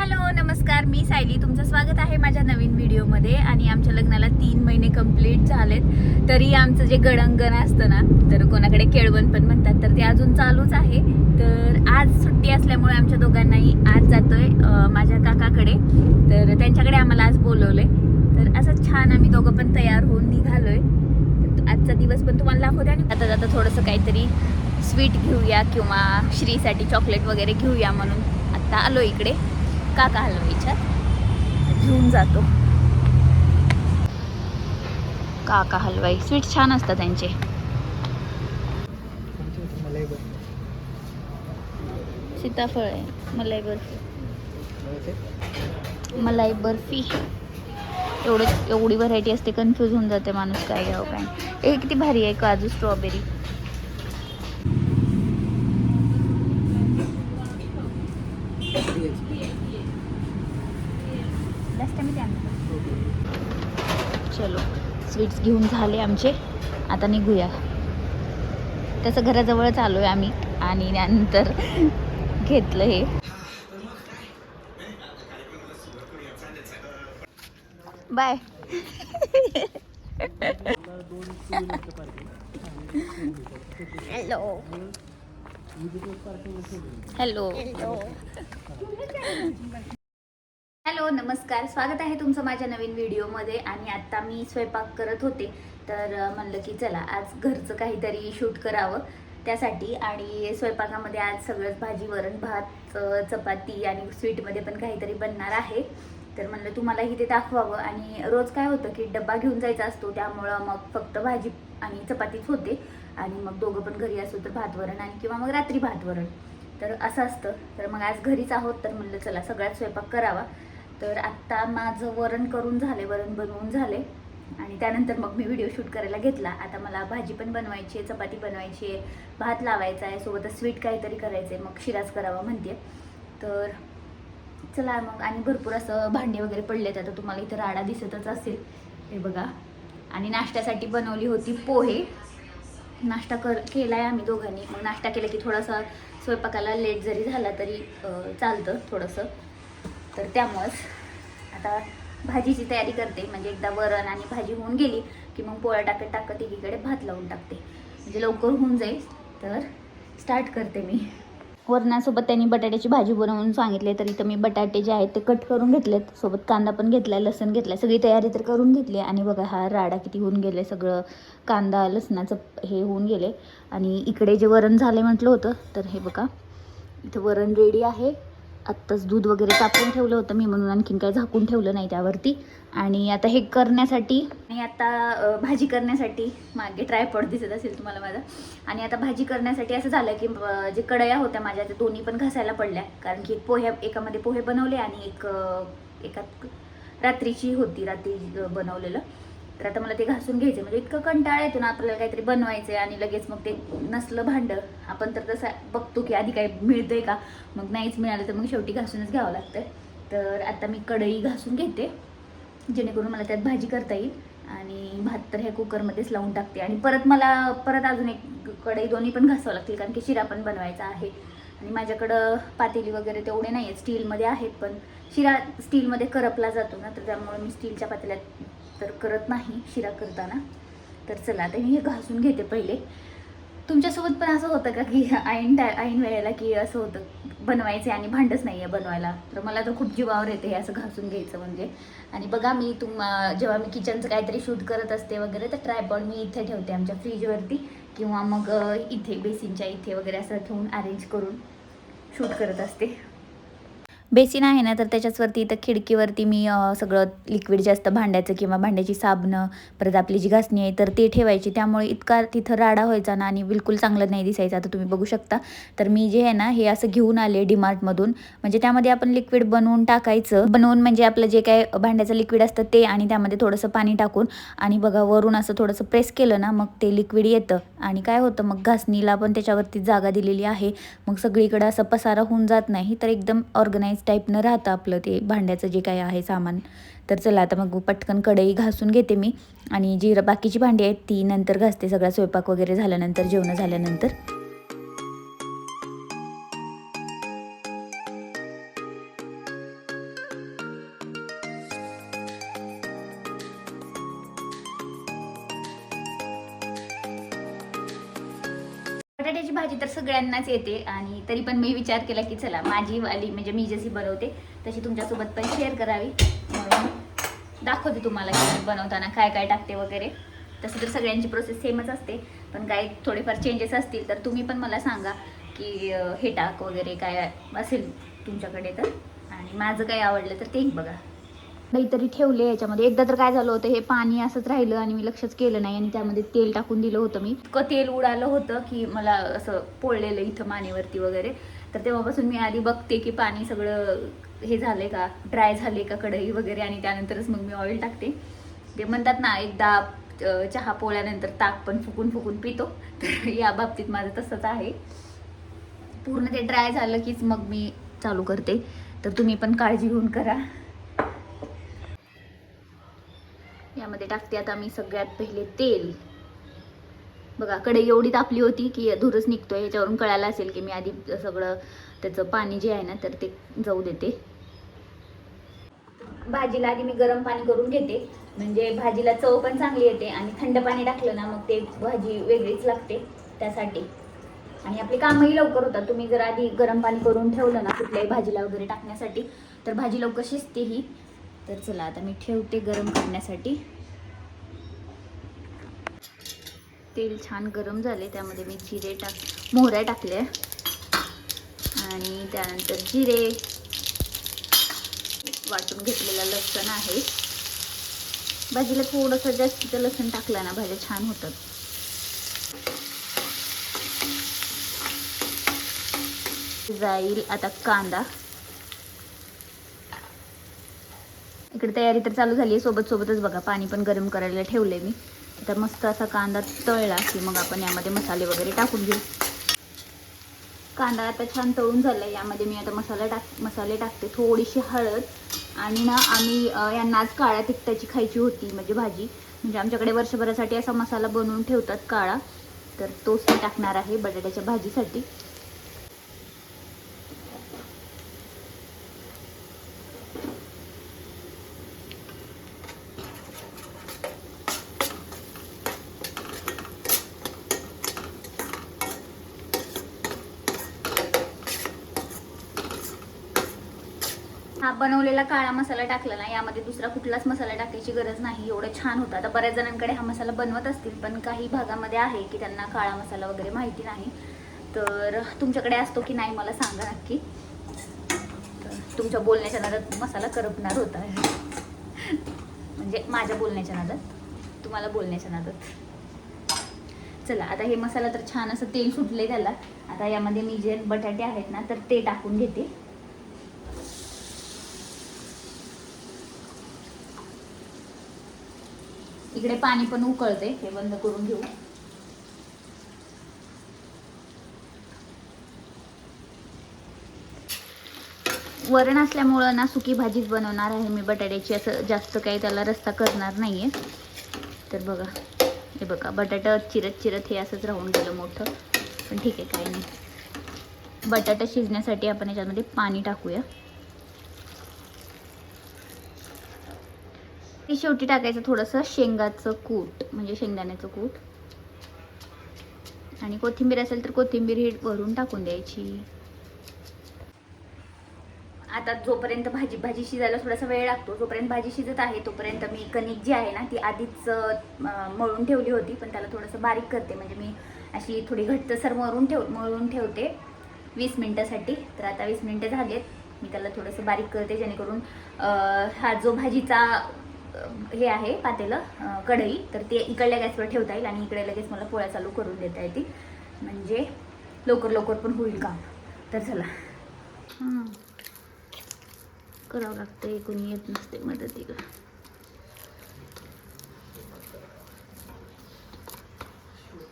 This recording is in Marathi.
हॅलो नमस्कार. मी सायली. तुमचं स्वागत आहे माझ्या नवीन व्हिडिओमध्ये. आणि आमच्या लग्नाला तीन महिने कंप्लीट झालेत. तरी आमचं जे गडंगण असतं ना तर कोणाकडे केळवण पण म्हणतात तर ते अजून चालूच आहे. तर आज सुट्टी असल्यामुळे आमच्या दोघांनाही आज जातोय माझ्या काकाकडे. तर त्यांच्याकडे आम्हाला आज बोलवलंय. तर असं छान आम्ही दोघं पण तयार होऊन निघालोय. तर आजचा दिवस पण तुम्हाला दाखवते आणि आता जाता थोडंसं काहीतरी स्वीट घेऊया किंवा श्रीसाठी चॉकलेट वगैरे घेऊया म्हणून. आत्ता आलो इकडे. काका हलवाईच्या घेऊन जातो. काका हलवाई स्वीट छान असतात त्यांचे. सीताफळ आहे मलाई बर्फी. मलाई बर्फी. एवढं एवढी व्हरायटी असते कन्फ्यूज होऊन जाते माणूस काय घ्यावं काय. हे किती भारी आहे काजू स्ट्रॉबेरी चलो स्वीट्स घेऊन झाले आमचे. आता निघूया. तसं घराजवळच आलो आहे आम्ही. आणि नंतर घेतलं हे. बाय. हॅलो. हॅलो. हॅलो नमस्कार. स्वागत आहे तुमचं माझ्या नवीन व्हिडिओमध्ये. आणि आत्ता मी स्वयंपाक करत होते. तर म्हणलं की चला आज घरचं काहीतरी शूट करावं त्यासाठी. आणि स्वयंपाकामध्ये आज सगळंच भाजी वरण भात चपाती आणि स्वीटमध्ये पण काहीतरी बनणार आहे. तर म्हणलं तुम्हालाही ते दाखवावं. आणि रोज काय होतं की डब्बा घेऊन जायचा असतो. त्यामुळं मग फक्त भाजी आणि चपातीच होते. आणि मग दोघं पण घरी असतो तर भात वरण आणि किंवा मग रात्री भात वरण. तर असं असतं. तर मग आज घरीच आहोत. तर म्हणलं चला सगळ्यात स्वयंपाक करावा. तर आत्ता माझं वरण करून झाले वरण बनवून झाले आणि त्यानंतर मग मी व्हिडिओ शूट करायला घेतला. आता मला भाजी पण बनवायची आहे चपाती बनवायची आहे भात लावायचा आहे सोबतच स्वीट काहीतरी करायचं आहे मग शिराज करावा म्हणते. तर चला मग. आणि भरपूर असं भांडे वगैरे पडले आता तुम्हाला इथं राडा दिसतच असेल. हे बघा. आणि नाश्त्यासाठी बनवली होती पोहे. नाश्ता कर केला आहे आम्ही दोघांनी. मग नाश्ता केला की थोडासा स्वयंपाकाला लेट जरी झाला तरी चालतं थोडंसं. तर त्यामुळंच आता भाजीची तयारी करते. म्हणजे एकदा वरण आणि भाजी होऊन गेली की मग पोळ्या टाकत टाकत एकीकडे भात लावून टाकते. म्हणजे लवकर होऊन जाईल. तर स्टार्ट करते मी. वरणासोबत त्यांनी बटाट्याची भाजी बनवून सांगितले. तर इथं मी बटाटे जे आहेत ते कट करून घेतलेत. सोबत कांदा पण घेतला लसण घेतला सगळी तयारी तर करून घेतली. आणि बघा हा राडा किती होऊन गेले सगळं कांदा लसणाचं हे होऊन गेले. आणि इकडे जे वरण झाले म्हटलं होतं तर हे बघा. इथं वरण रेडी आहे. आत्ताच दूध वगैरे तापून ठेवलं होतं. मी म्हणून आणखीन काही झाकून ठेवलं नाही त्यावरती. आणि आता हे करण्यासाठी आणि आता भाजी करण्यासाठी मागे ट्रायपॉड दिसत असेल तुम्हाला माझा. आणि आता भाजी करण्यासाठी असं झालं की जे कढया होत्या माझ्या त्या दोन्ही पण घासायला पडल्या. कारण की एक पोह्या एकामध्ये पोहे बनवले आणि एक एकात रात्रीची होती रात्री बनवलेलं. तर आता मला ते घासून घ्यायचं म्हणजे इतकं कंटाळा येतो ना आपल्याला काहीतरी बनवायचं आहे आणि लगेच मग ते नसलं भांडं. आपण तर तसं बघतो की आधी काही मिळतंय का? मग नाहीच मिळालं तर मग शेवटी घासूनच घ्यावं लागतं. तर आता मी कढई घासून घेते जेणेकरून मला त्यात भाजी करता येईल. आणि भात तर ह्या कुकरमध्येच लावून टाकते. आणि परत मला परत अजून एक कढई दोन्ही पण घासावं लागतील कारण की शिरा पण बनवायचा आहे. आणि माझ्याकडं पातेली वगैरे तेवढे नाही आहेत स्टीलमध्ये आहेत पण शिरा स्टीलमध्ये करपला जातो ना तर त्यामुळे मी स्टीलच्या पातेल्यात तर करत नाही शिरा करताना. तर चला आता मी हे घासून घेते पहिले. तुमच्यासोबत पण असं होतं का की ऐन टा ऐन वेळेला की असं होतं बनवायचे आणि भांडच नाही आहे बनवायला. तर मला तर खूप जीवावर येते हे असं घासून घ्यायचं म्हणजे. आणि बघा मी तुम जेव्हा मी किचनचं काहीतरी शूट करत असते वगैरे तर ट्रायपॉड मी इथे ठेवते आमच्या फ्रीजवरती किंवा मग इथे बेसिनच्या इथे वगैरे असं ठेवून अरेंज करून शूट करत असते. बेसिन आहे ना तर त्याच्याचवरती इथं खिडकीवरती मी सगळं लिक्विड जास्त भांड्याचं किंवा भांड्याची साबणं परत आपली जी घासणी आहे तर ते ठेवायची. त्यामुळे इतका तिथं राडा व्हायचा ना आणि बिलकुल चांगलं नाही दिसायचं. आता तुम्ही बघू शकता. तर मी जे आहे ना हे असं घेऊन आले डीमार्टमधून. म्हणजे त्यामध्ये आपण लिक्विड बनवून टाकायचं. बनवून म्हणजे आपलं जे काय भांड्याचं लिक्विड असतं ते आणि त्यामध्ये थोडंसं पाणी टाकून आणि बघा वरून असं थोडंसं प्रेस केलं ना मग ते लिक्विड येतं. आणि काय होतं मग घासणीला पण त्याच्यावरती जागा दिलेली आहे. मग सगळीकडं असं पसारा होऊन जात नाही तर एकदम ऑर्गनाईज टाईपनं राहतं आपलं ते भांड्याचं जे काय आहे सामान. तर चला आता मग पटकन कढई घासून घेते मी. आणि जी बाकीची भांडी आहेत ती नंतर घासते. सगळा स्वयंपाक वगैरे झाल्यानंतर जेवणं झाल्यानंतर. बटाट्याची भाजी तर सगळ्यांनाच येते आणि तरी पण मी विचार केला की चला माझी वाली म्हणजे मी जशी बनवते तशी तुमच्यासोबत पण शेअर करावी. म्हणून दाखवते तुम्हाला की बनवताना काय काय टाकते वगैरे. तसं तर सगळ्यांची प्रोसेस सेमच असते. पण काही थोडेफार चेंजेस असतील तर तुम्ही पण मला सांगा की हे टाक वगैरे काय असेल तुमच्याकडे तर. आणि माझं काय आवडलं तर तेही बघा. काहीतरी ठेवले याच्यामध्ये. एकदा तर काय झालं होतं हे पाणी असंच राहिलं आणि मी लक्षच केलं नाही आणि त्यामध्ये तेल टाकून दिलं होतं मी. इतकं तेल उडालं होतं की मला असं पोळलेलं इथं मानेवरती वगैरे. तर तेव्हापासून मी आधी बघते की पाणी सगळं हे झालंय का ड्राय झाले का कढई वगैरे आणि त्यानंतरच मग मी ऑइल टाकते. ते म्हणतात ना एकदा चहा पोळ्यानंतर ताक पण फुकून फुकून पितो. तर या बाबतीत माझं तसंच आहे. पूर्ण ते ड्राय झालं कीच मग मी चालू करते. तर तुम्ही पण काळजी घेऊन करा. यामध्ये टाकते आता मी सगळ्यात पहिले तेल. बघा कढई एवढी तापली होती की धुरच निघतोय. याच्यावरून कळायला असेल की मी आधी सगळं त्याचं पाणी जे आहे ना तर ते जाऊ देते. भाजीला आधी मी गरम पाणी करून घेते. म्हणजे भाजीला चव पण चांगली येते आणि थंड पाणी टाकलं ना मग ते भाजी वेगळीच लागते त्यासाठी. आणि आपली कामही लवकर होतात. तुम्ही जर आधी गरम पाणी करून ठेवलं ना कुठल्याही भाजीला वगैरे टाकण्यासाठी तर भाजी लवकर शिजते ही. तर चला आता मी ठेवते गरम करण्यासाठी. तेल छान गरम झाले त्यामध्ये मी जिरे टाक मोहऱ्या टाकल्या. आणि त्यानंतर जिरे. वाटून घेतलेला लसण आहे. भाजीला थोडंसं जास्तीचं लसण टाकलं ना भाज्या छान होतात. जाईल आता कांदा. इकडे तयारी तर चालू झाली आहे. सोबत सोबतच बघा पाणी पण गरम करायला ठेवले मी. तर मस्त असा कांदा तळला की मग आपण यामध्ये मसाले वगैरे टाकून घेऊ. कांदा आता छान तळून झाला आहे यामध्ये मी आता मसाला टाक मसाले टाकते. थोडीशी हळद आणि ना आम्ही यांना आज काळ्या तिखटाची खायची होती म्हणजे भाजी. म्हणजे आमच्याकडे वर्षभरासाठी असा मसाला बनवून ठेवतात काळा. तर तोच मी टाकणार आहे बटाट्याच्या भाजीसाठी. हा बनवलेला काळा मसाला टाकला ना यामध्ये दुसरा कुठलाच मसाला टाकायची गरज नाही. एवढं छान होतं. आता बऱ्याच जणांकडे हा मसाला बनवत असतील पण काही भागामध्ये आहे की त्यांना काळा मसाला वगैरे माहिती नाही. तर तुमच्याकडे असतो की नाही मला सांगा नक्की. तर तुमच्या बोलण्याच्या नादात मसाला करपणार होता. म्हणजे माझ्या बोलण्याच्या नादात. तुम्हाला बोलण्याच्या नादात. चला आता हे मसाला तर छान असं तेल सुटले त्याला. आता यामध्ये मी जे बटाटे आहेत ना तर ते टाकून घेते. इकडे पाणी पण उकळते हे बंद करून घेऊ. वरण असल्यामुळं ना सुकी भाजीच बनवणार आहे मी बटाट्याची असं जास्त काही त्याला रस्ता करणार नाहीये. तर बघा हे बघा बटाटा चिरत चिरत हे असंच राहून गेलं मोठं. पण ठीक आहे काही नाही. बटाटा शिजण्यासाठी आपण याच्यामध्ये पाणी टाकूया. ते शेवटी टाकायचं थोडंसं शेंगाचं कूट म्हणजे शेंगदाण्याचं कूट. आणि कोथिंबीर असेल तर कोथिंबीर ही वरून टाकून द्यायची. आता जोपर्यंत भाजी भाजी शिजायला थोडासा वेळ लागतो जोपर्यंत भाजी शिजत आहे तोपर्यंत मी कणिक जी आहे ना ती आधीच मळून ठेवली होती पण त्याला थोडंसं बारीक करते. म्हणजे मी अशी थोडी घट्टसर मळून ठेव मळून ठेवते वीस मिनटासाठी. तर आता वीस मिनटं झालेत. मी त्याला थोडंसं बारीक करते जेणेकरून हा जो भाजीचा हे आहे पातेलं कढई. तर ते इकडल्या गॅसवर ठेवता येईल आणि इकडे लगेच मला पोळ्या चालू करून देता येतील. म्हणजे लवकर लवकर पण होईल काम. तर चला. करावं लागतं कोणी येत नसते मदतीला.